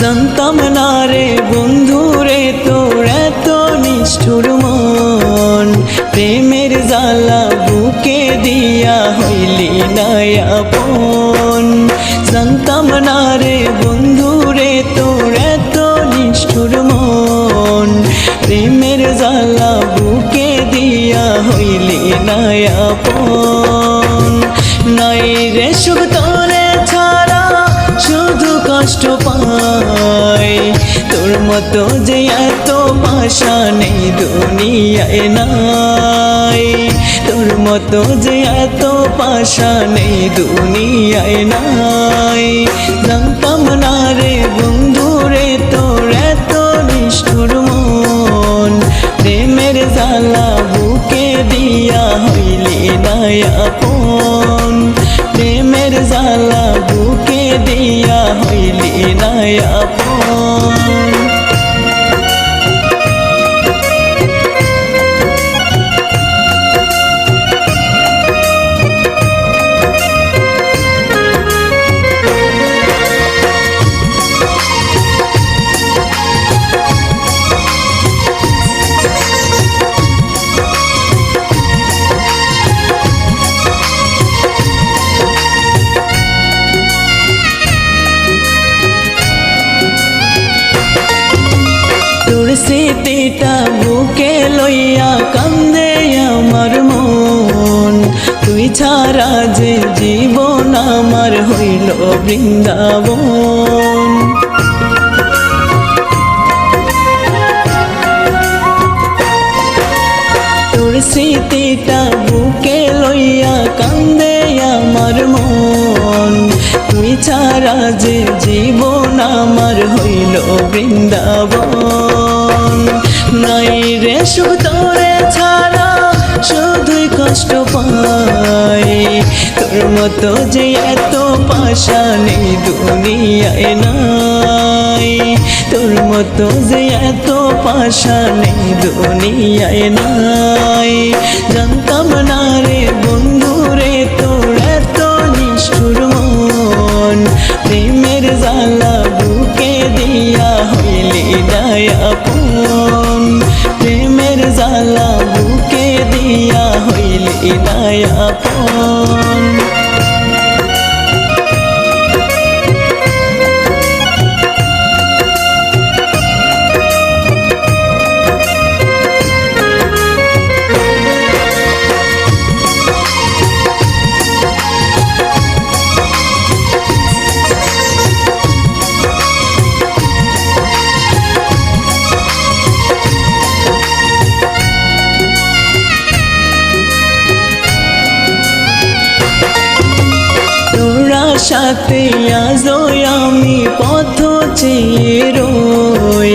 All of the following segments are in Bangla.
জানতাম না রে বন্ধু রে, তোর এত নিষ্ঠুর মন। প্রেমের জ্বালা বুকে দিয়া হইলি নায়াপন জানতাম না রে বন্ধু রে, তোর এত নিষ্ঠুর মন। প্রেমের জ্বালা বুকে দিয়া হইলি নায়াপন নাই রে শুধু কষ্ট পাই তোর মতো যে এত ভাষা নেই দুনিয়ায় নাই। তোর মতো যে এত পাশা নেই দুনিয়ায় নাই। জানতাম না রে বন্ধু রে, তোর এত নিষ্ঠুর মন। প্রেমের জ্বালা বুকে দিয়া হইলি নায়াপন প্রেমের জ্বালা বুকে দিয়া হইলি নায়াপন তোর স্মৃতিটা বুকে লইয়া কান্দে আমার মন। তুই ছাড়া যে জীবন আমার হইল বৃন্দাবন। তোর স্মৃতিটা বুকে লইয়া কান্দে আমার মন। তুই ছাড়া যে জীবন আমার হইল বৃন্দাবন। সুখ তোরে ছাড়া শুধুই কষ্ট পাই। তোর মতো যে এত পাশা নেই দুনিয়ায় নাই। তোর মতো যে এত পাশা নেই দুনিয়ায় নাই। জানতাম না রে বন্ধু রে, তোর এত নিষ্ঠুর মন। প্রেমের জ্বালা বুকে দিয়া হইলি প্রেমের জ্বালা বুকে দিয়া হইলে দয়াপন তোরা সাথে আমি পথ চেয়ে রই।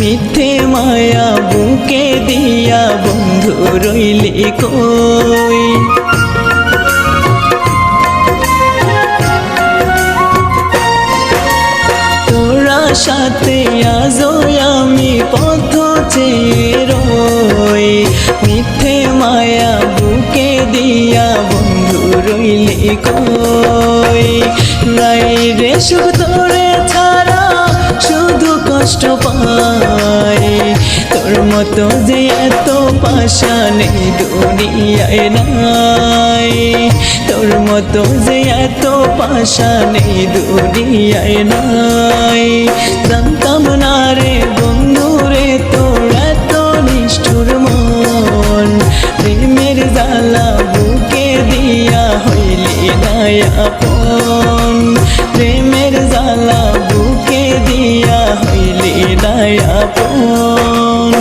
মিথ্যে মায়া বুকে দিয়া বন্ধু রইলি কই? তোরা সাথে আজও আমি পথ চেয়ে রই। মিথ্যে মায়া বুকে দিয়া বন্ধু রইলি কই? নাই রে সুখ তোরে ছাড়া, শুধু কষ্ট পাই তোর মতো যে এত পাশা নেই দুনিয়ায় নাই। তোর মতো যে এত পাশা নেই দুনিয়ায় নাই। জানতাম না রে বন্ধু রে, তোর এত নিষ্ঠুর মন। প্রেমের জ্বালা বুকে দিয়া হইলি নায়াপন প্রেমের জ্বালা বুকে দিয়া হইলে নায়াপন